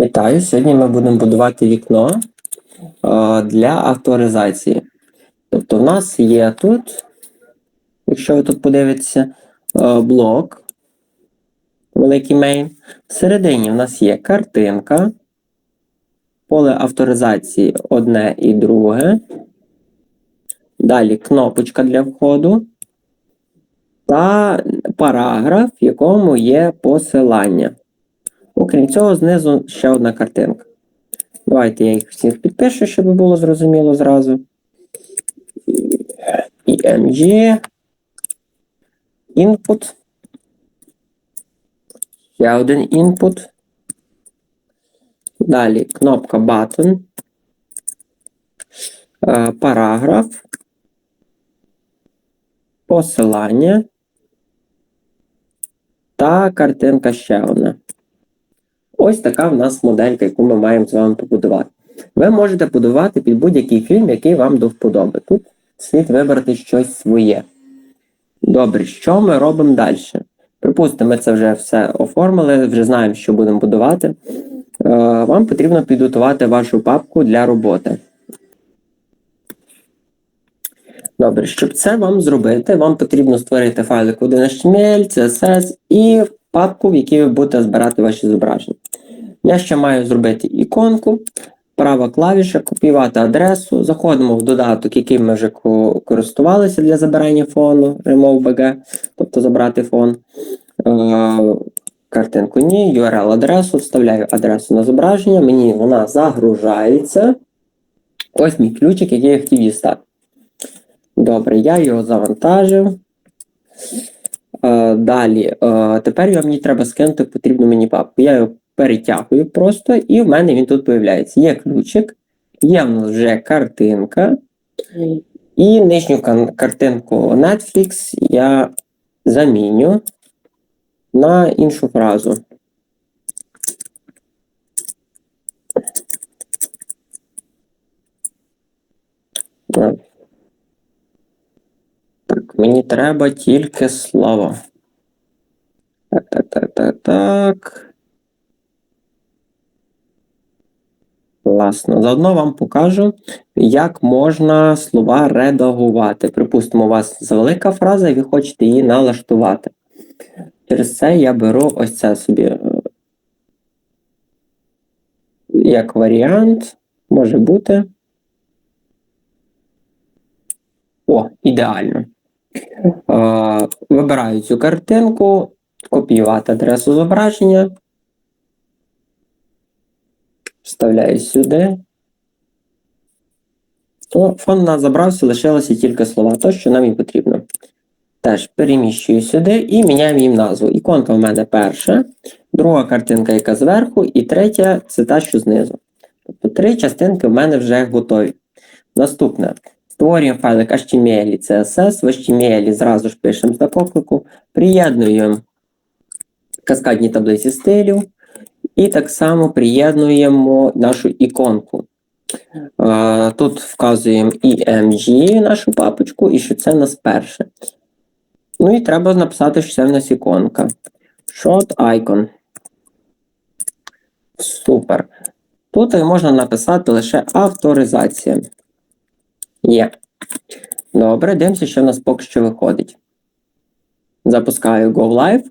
Вітаю! Сьогодні ми будемо будувати вікно для авторизації. Тобто, в нас є тут, якщо ви тут подивитеся, блок, великий main. Всередині в нас є картинка, поле авторизації одне і друге. Далі кнопочка для входу та параграф, в якому є посилання. Окрім цього, знизу ще одна картинка. Давайте я їх всіх підпишу, щоб було зрозуміло зразу. EMG. Input. Ще один input. Далі кнопка Button. Е, Параграф. Посилання. Та картинка ще одна. Ось така в нас моделька, яку ми маємо з вами побудувати. Ви можете будувати під будь-який фільм, який вам до вподоби. Тут слід вибрати щось своє. Добре, що ми робимо далі? Припустимо, ми це вже все оформили, вже знаємо, що будемо будувати. Е, Вам потрібно підготувати вашу папку для роботи. Добре, щоб це вам зробити, вам потрібно створити файлик 1HTML, CSS і папку, в якій ви будете збирати ваші зображення. Я ще маю зробити іконку, права клавіша, копіювати адресу. Заходимо в додаток, яким ми вже користувалися для забирання фону, RemoveBG, тобто забрати фон. Е, картинку ні, URL-адресу, вставляю адресу на зображення, мені вона загружається. Ось мій ключик, який я хотів дістати. Добре, я його завантажив. Е, Далі, е, тепер мені треба скинути потрібну мені папку. Я його перетягую просто, і в мене він тут появляється. Є ключик, є в нас вже картинка. І нижню картинку Netflix я заміню на іншу фразу. Е. Так, мені треба тільки слово. Так, так, так, так, так. Класно. Заодно вам покажу, як можна слова редагувати. Припустимо, у вас завелика фраза, і ви хочете її налаштувати. Через це я беру ось це собі. е, Як варіант, може бути. О, ідеально. Е, Вибираю цю картинку, копіювати адресу зображення. Вставляю сюди. То фон у нас забрався, лишилося тільки слова, то, що нам і потрібно. Теж переміщую сюди і міняємо їм назву. Іконка в мене перша, друга картинка, яка зверху, і третя це та, що знизу. Тобто три частинки в мене вже готові. Наступне. Створюємо файлик HTML і CSS. В HTML зразу ж пишемо знак оклику, приєднуємо каскадні таблиці стилів. І так само приєднуємо нашу іконку. Тут вказуємо EMG нашу папочку, і що це в нас перше. Ну і треба написати, що це в нас іконка. Shot icon. Супер. Тут можна написати лише авторизація. Є. Добре, дивимося, що в нас поки що виходить. Запускаю Go Live.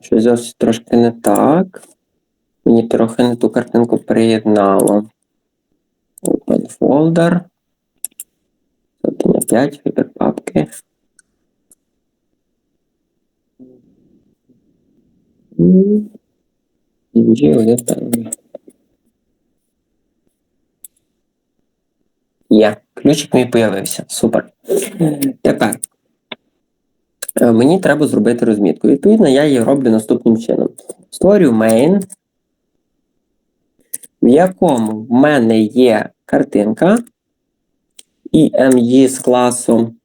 Щось зовсім трошки не так. Мені трохи не ту картинку приєднало. Open folder. Сотня 5, вибір папки. Є. Ключик мій появився. Супер. Тепер. Е, Мені треба зробити розмітку. Відповідно, я її роблю наступним чином. Створюю main, в якому в мене є картинка EMG з класом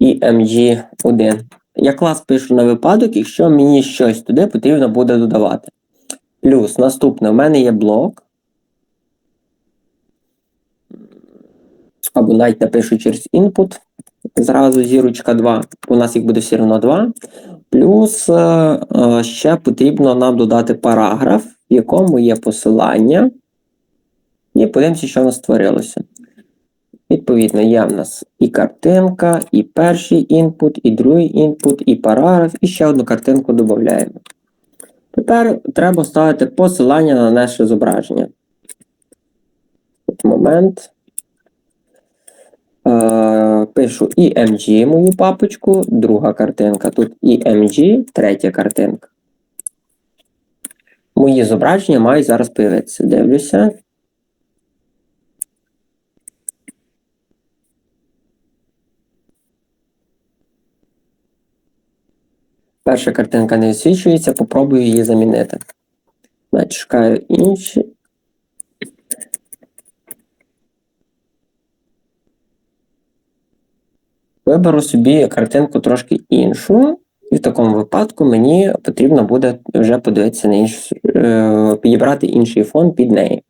EMG1. Я клас пишу на випадок, якщо мені щось туди потрібно буде додавати. Плюс наступне, в мене є блок. Або навіть напишу через input. Зразу зірочка 2. У нас їх буде все одно 2. Плюс е, е, ще потрібно нам додати параграф, в якому є посилання. І подивимося, що у нас створилося. Відповідно, є в нас і картинка, і перший інпут, і другий інпут, і параграф, і ще одну картинку додаємо. Тепер треба ставити посилання на наше зображення. От момент. Е, пишу EMG мою папочку, друга картинка. Тут EMG, третя картинка. Мої зображення мають зараз появитися. Дивлюся. Перша картинка не висвічується, попробую її замінити. Значить, шукаю інші. Виберу собі картинку трошки іншу, і в такому випадку мені потрібно буде вже подивитися на іншу, е, підібрати інший фон під неї.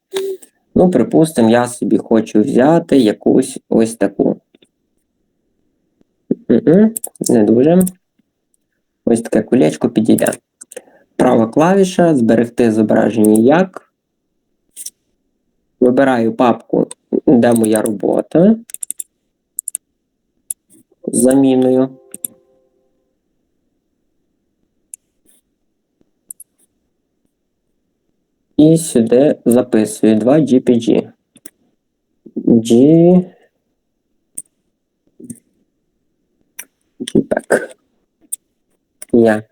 Ну, припустимо, я собі хочу взяти якусь ось таку. Не дуже. Ось таке колечко підійде. Права клавіша, зберегти зображення як. Вибираю папку, де моя робота. Заміною. І сюди записую 2 GPG. G. JPEG. Є.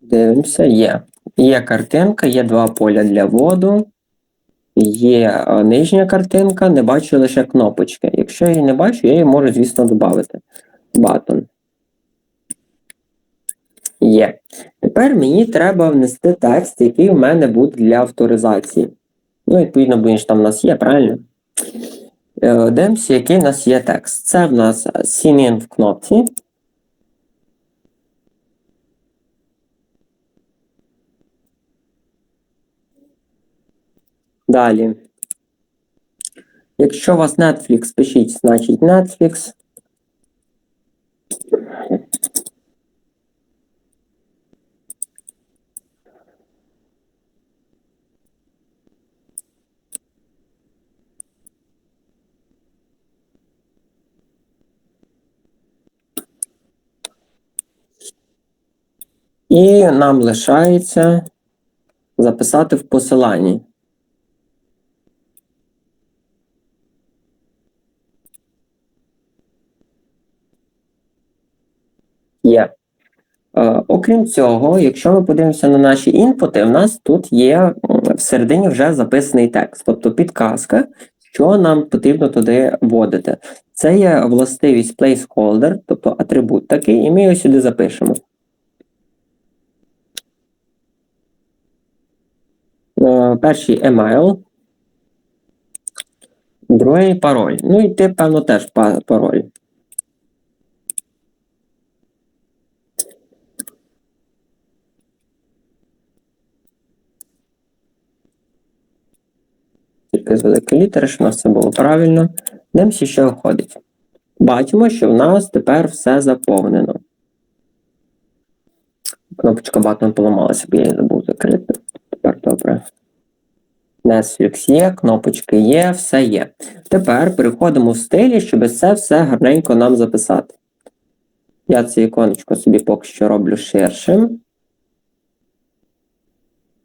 Дивимося, є. Є картинка, є два поля для воду. Є е, нижня картинка, не бачу лише кнопочки. Якщо я її не бачу, я її можу, звісно, додати. Button. Є. Тепер мені треба внести текст, який в мене буде для авторизації. Ну, відповідно, бо він ж там у нас є, правильно? Е, Дивимося, який в нас є текст. Це в нас sign-in в кнопці. Далі. Якщо у вас Netflix, пишіть, значить Netflix. І нам лишається записати в посиланні. Є. Е, окрім цього, якщо ми подивимося на наші інпути, в нас тут є всередині вже записаний текст, тобто підказка, що нам потрібно туди вводити. Це є властивість placeholder, тобто атрибут такий, і ми його сюди запишемо. Е, Перший email, другий пароль. Ну і ти, певно, теж пароль. Тільки з великої літери, щоб у нас все було правильно. Дивимося, що виходить. Бачимо, що в нас тепер все заповнено. Кнопочка батон поламалася, бо я її забув закрити. Тепер добре. Netflix є, кнопочки є, все є. Тепер переходимо в стилі, щоб це все гарненько нам записати. Я це іконечко собі поки що роблю ширшим.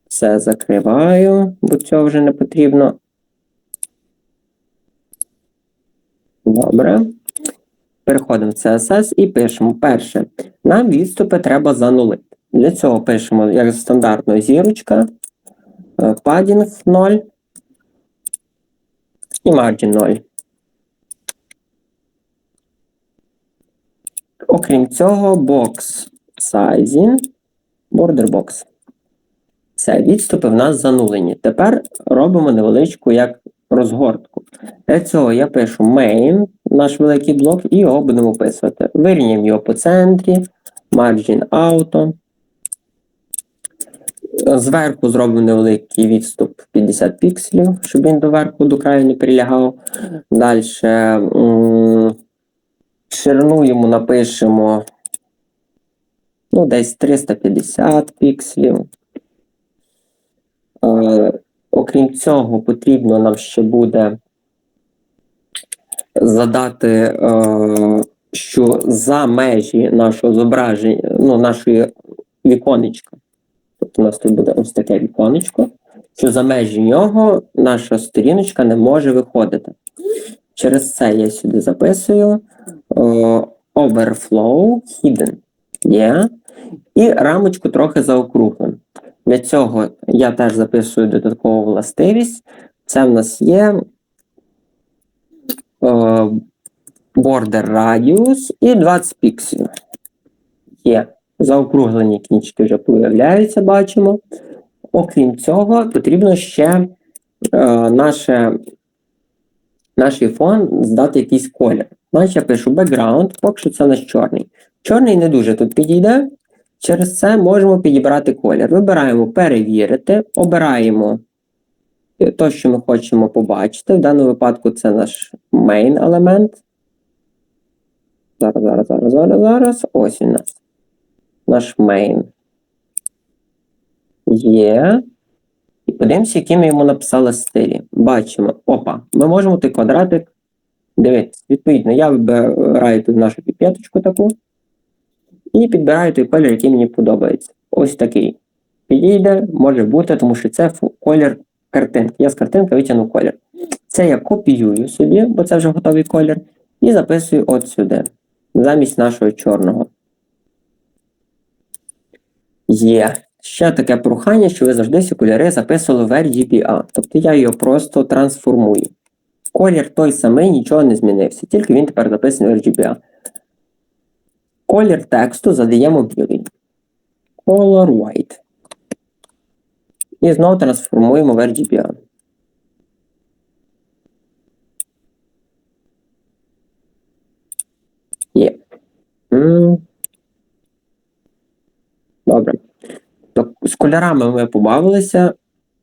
Все закриваю, бо цього вже не потрібно. Добре. Переходимо в CSS і пишемо. Перше, нам відступи треба занулити. Для цього пишемо, як стандартно, зірочка, е, падінг 0 і margin 0. Окрім цього, box sizing, border box. Все, відступи в нас занулені. Тепер робимо невеличку як розгортку. Для цього я пишу main, наш великий блок, і його будемо описувати. Вирівняємо його по центрі, margin auto. Зверху зробимо невеликий відступ 50 пікселів, щоб він доверху до краю не прилягав. Далі ширину йому напишемо ну, десь 350 пікселів. Окрім цього, потрібно нам ще буде задати, е, що за межі нашого зображення, ну, нашої віконечка. Тобто у нас тут буде ось таке віконечко, що за межі нього наша сторіночка не може виходити. Через це я сюди записую е, overflow hidden. Є. І рамочку трохи заокруглим. Для цього я теж записую додаткову властивість. Це в нас є е, border radius і 20 пікселів. Є. Заокруглені кінчики вже появляються, бачимо. Окрім цього, потрібно ще е, наше, наш фон здати якийсь колір. Значить, я пишу background, поки що це наш чорний. Чорний не дуже тут підійде. Через це можемо підібрати колір. Вибираємо перевірити, обираємо те, що ми хочемо побачити. В даному випадку це наш main елемент. Зараз, зараз, зараз, зараз, зараз. Ось у нас. Наш main. Є. І подивимося, які ми йому написали стилі. Бачимо. Опа, ми можемо той квадратик. Дивіться, відповідно, я вибираю тут нашу піпеточку таку. І підбираю той колір, який мені подобається. Ось такий. Підійде, може бути, тому що це колір картинки. Я з картинки витягну колір. Це я копіюю собі, бо це вже готовий колір, і записую от сюди, замість нашого чорного. Є. Ще таке прохання, що ви завжди всі кольори записували в RGBA. Тобто я його просто трансформую. Колір той самий, нічого не змінився, тільки він тепер записаний в RGBA. Колір тексту задаємо білий. Color white. І знову трансформуємо в RGBA. Є. Добре. З кольорами ми побавилися.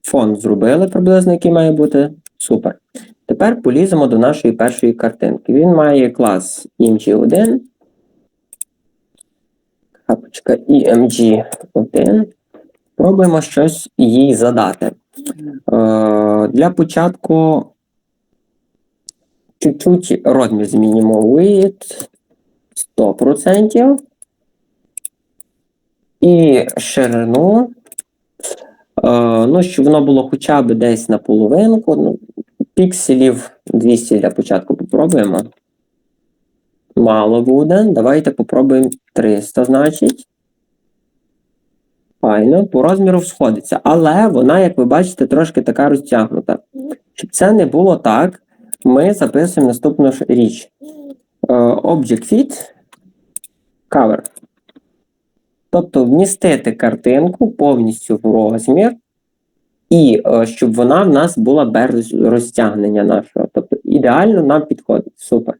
Фон зробили приблизно, який має бути. Супер. Тепер поліземо до нашої першої картинки. Він має клас img1 Хапочка EMG1. Пробуємо щось їй задати. Е, Для початку чуть-чуть розмір змінимо width 100%. І ширину. Е, ну, щоб воно було хоча б десь на половинку. Ну, Пікселів 200 для початку попробуємо. Мало буде. Давайте попробуємо 300, значить. Файно, по розміру сходиться. Але вона, як ви бачите, трошки така розтягнута. Щоб це не було так, ми записуємо наступну річ. Uh, Object Fit Cover. Тобто вмістити картинку повністю в розмір, і uh, щоб вона в нас була без розтягнення нашого. Тобто, ідеально нам підходить. Супер.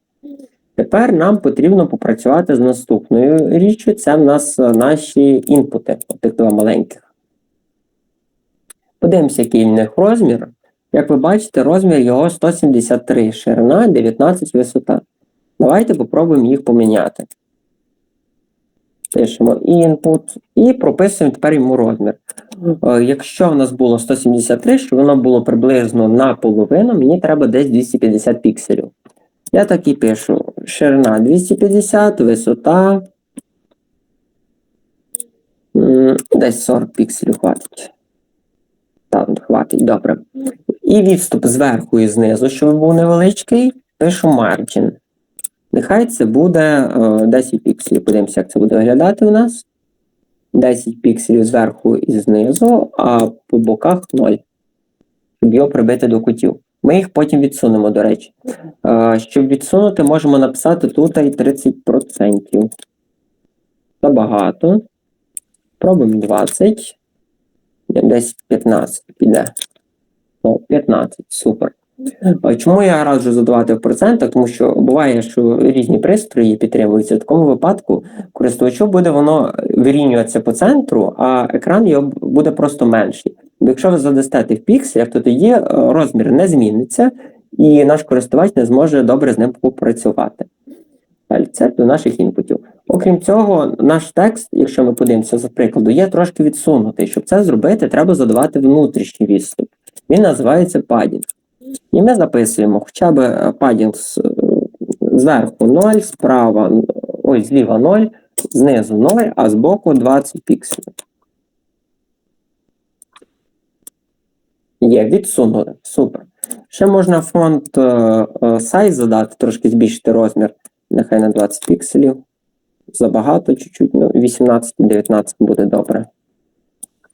Тепер нам потрібно попрацювати з наступною річчю. Це в нас е, наші інпути, тих два маленьких. Подивимося, який в них розмір. Як ви бачите, розмір його 173 ширина, 19 висота. Давайте попробуємо їх поміняти. Пишемо input і прописуємо тепер йому розмір. Е, якщо в нас було 173, щоб воно було приблизно наполовину, мені треба десь 250 пікселів. Я так і пишу: ширина 250, висота. Десь 40 пікселів хватить. Так, хватить, добре. І відступ зверху і знизу, щоб був невеличкий, пишу margin. Нехай це буде 10 е, пікселів. Подивимося, як це буде виглядати у нас. 10 пікселів зверху і знизу, а по боках 0. Щоб його прибити до кутів. Ми їх потім відсунемо, до речі. Щоб відсунути, можемо написати тут і 30%. Забагато. Пробуємо 20. Десь 15 піде. О, 15, супер. Чому я раджу задавати в процентах? Тому що буває, що різні пристрої підтримуються. В такому випадку користувачу буде воно вирівнюватися по центру, а екран його буде просто менший. Якщо ви задасте в пікселях, то тоді е, розмір не зміниться, і наш користувач не зможе добре з ним попрацювати. Це до наших інпутів. Окрім цього, наш текст, якщо ми подивимося за прикладу, є трошки відсунутий. Щоб це зробити, треба задавати внутрішній відступ. Він називається падінг. І ми записуємо хоча б е, падінг е, зверху 0, справа, ой, зліва 0, знизу 0, а збоку 20 пікселів. Є, відсунули. Супер. Ще можна фонд е, е, задати, трошки збільшити розмір, нехай на 20 пікселів. Забагато чуть-чуть, ну 18-19 буде добре.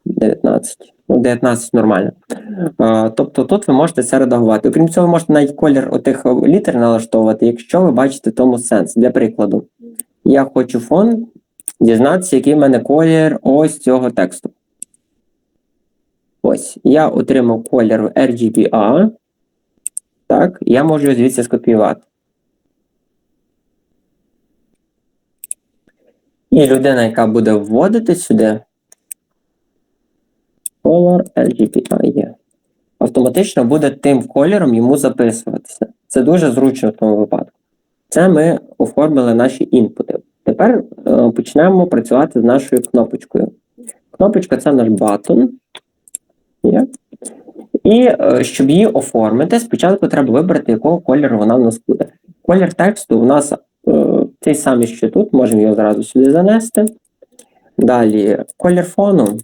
19. Ну, 19 нормально. Е, тобто тут ви можете це редагувати. Окрім цього, ви можете навіть колір отих літер налаштовувати, якщо ви бачите тому сенс. Для прикладу, я хочу фон дізнатися, який в мене колір ось цього тексту. Ось, я отримав колір RGBA. Так, я можу його звідси скопіювати. І людина, яка буде вводити сюди, color RGBA є. Автоматично буде тим кольором йому записуватися. Це дуже зручно в тому випадку. Це ми оформили наші інпути. Тепер е, почнемо працювати з нашою кнопочкою. Кнопочка це наш батон. Є. І е, щоб її оформити, спочатку треба вибрати, якого кольору вона в нас буде. Колір тексту у нас е, цей самий, що тут, можемо його зразу сюди занести. Далі колір фону.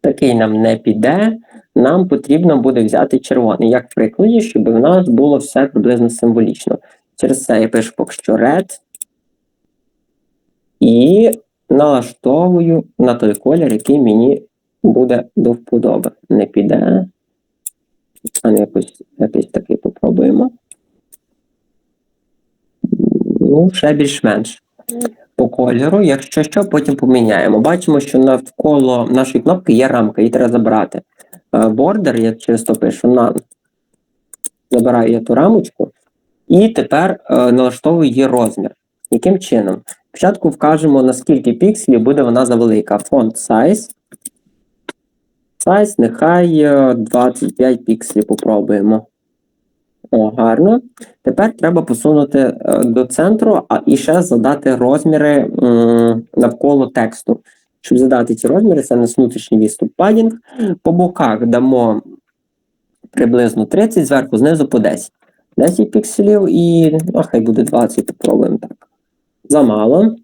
Такий нам не піде. Нам потрібно буде взяти червоний, як в прикладі, щоб в нас було все приблизно символічно. Через це я пишу поки що red. І налаштовую на той колір, який мені буде до вподоби. Не піде. А не якось якийсь такий попробуємо. Ну, ще більш-менш. По кольору, якщо що, потім поміняємо. Бачимо, що навколо нашої кнопки є рамка, її треба забрати. Бордер, я через то пишу none. Забираю я ту рамочку. І тепер е, налаштовую її розмір. Яким чином? Спочатку вкажемо, наскільки пікселів буде вона завелика. Font size. Size нехай 25 пікселів попробуємо. О, гарно. Тепер треба посунути е, до центру, а і ще задати розміри м, навколо тексту. Щоб задати ці розміри, це наш внутрішній відступ падінг. По боках дамо приблизно 30, зверху, знизу по 10. 10 пікселів і ну, хай буде 20, попробуємо так. Замало.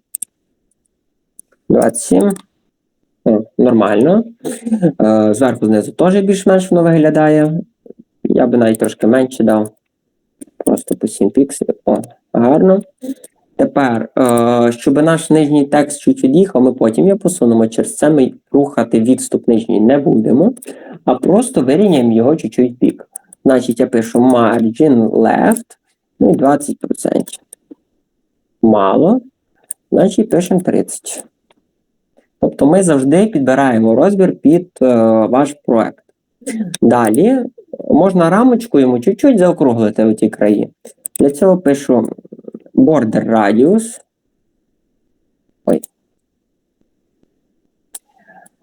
27. Нормально. Е, Зверху знизу теж більш-менш воно виглядає. Я би навіть трошки менше дав. Просто по 7 пікселів. О, гарно. Тепер, е, щоб наш нижній текст чуть від'їхав, ми потім його посунемо. Через це ми рухати відступ нижній не будемо, а просто вирівняємо його чуть-чуть бік. Значить, я пишу margin left, ну і 20%. Мало. Значить, пишемо 30. Тобто ми завжди підбираємо розмір під е, ваш проект. Далі можна рамочку йому чуть-чуть заокруглити у ті краї. Для цього пишу border radius. Ой.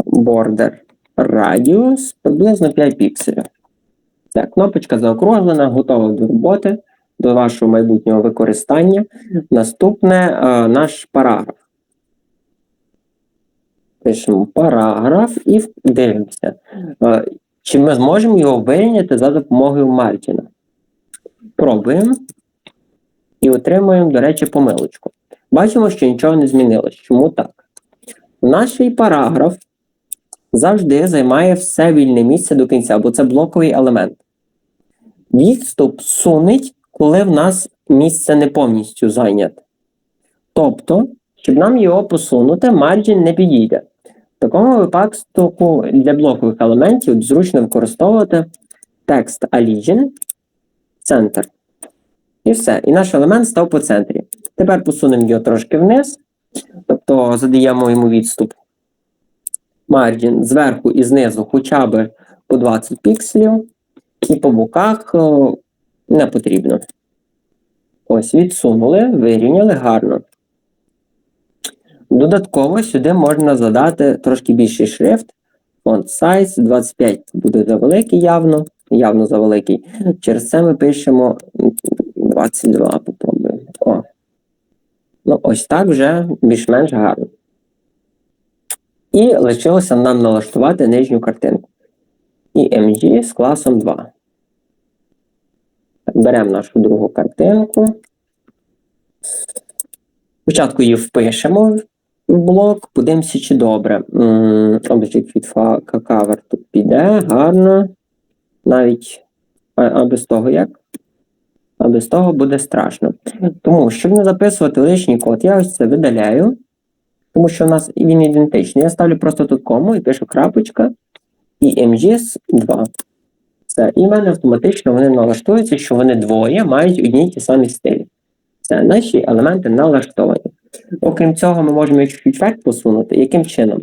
Border radius приблизно 5 пікселів. Так, кнопочка заокруглена, готова до роботи, до вашого майбутнього використання. Наступне е, наш параграф. Пишемо параграф і дивимося. Е, чи ми зможемо його вирівняти за допомогою Мартіна? Пробуємо і отримуємо, до речі, помилочку. Бачимо, що нічого не змінилось. Чому так? Наш параграф завжди займає все вільне місце до кінця, бо це блоковий елемент. Відступ сунить, коли в нас місце не повністю зайняте. Тобто, щоб нам його посунути, марджин не підійде. Такому випадку для блокових елементів зручно використовувати текст Allegin, центр. І все. І наш елемент став по центрі. Тепер посунемо його трошки вниз, тобто задаємо йому відступ. Margin зверху і знизу хоча б по 20 пікселів. І по боках не потрібно. Ось, відсунули, вирівняли гарно. Додатково сюди можна задати трошки більший шрифт. Font size 25 буде завеликий явно, явно завеликий. Через це ми пишемо 22, попробуємо. Ну, ось так вже більш-менш гарно. І лишилося нам налаштувати нижню картинку. І MG з класом 2. Беремо нашу другу картинку. Спочатку її впишемо блок, подивимося, чи добре. Object від cover тут піде, гарно. Навіть а, без того як? А без того буде страшно. Тому, щоб не записувати лишній код, я ось це видаляю, тому що в нас він ідентичний. Я ставлю просто тут кому і пишу крапочка і MGS 2. Все. І в мене автоматично вони налаштуються, що вони двоє мають одні й ті самі стилі. Це наші елементи налаштовані. Окрім цього, ми можемо їх чуть вверх посунути. Яким чином?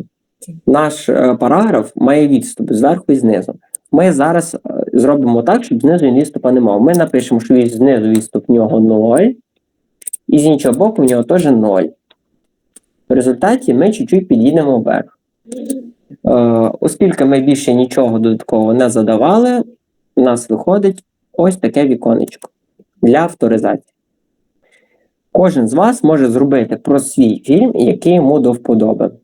Наш е, параграф має відступ зверху і знизу. Ми зараз е, зробимо так, щоб знизу він відступа не мав. Ми напишемо, що знизу відступ в нього 0, і з іншого боку в нього теж 0. В результаті ми чуть-чуть під'їдемо вверх. Е, оскільки ми більше нічого додаткового не задавали, у нас виходить ось таке віконечко для авторизації. Кожен з вас може зробити про свій фільм, який йому до вподоби.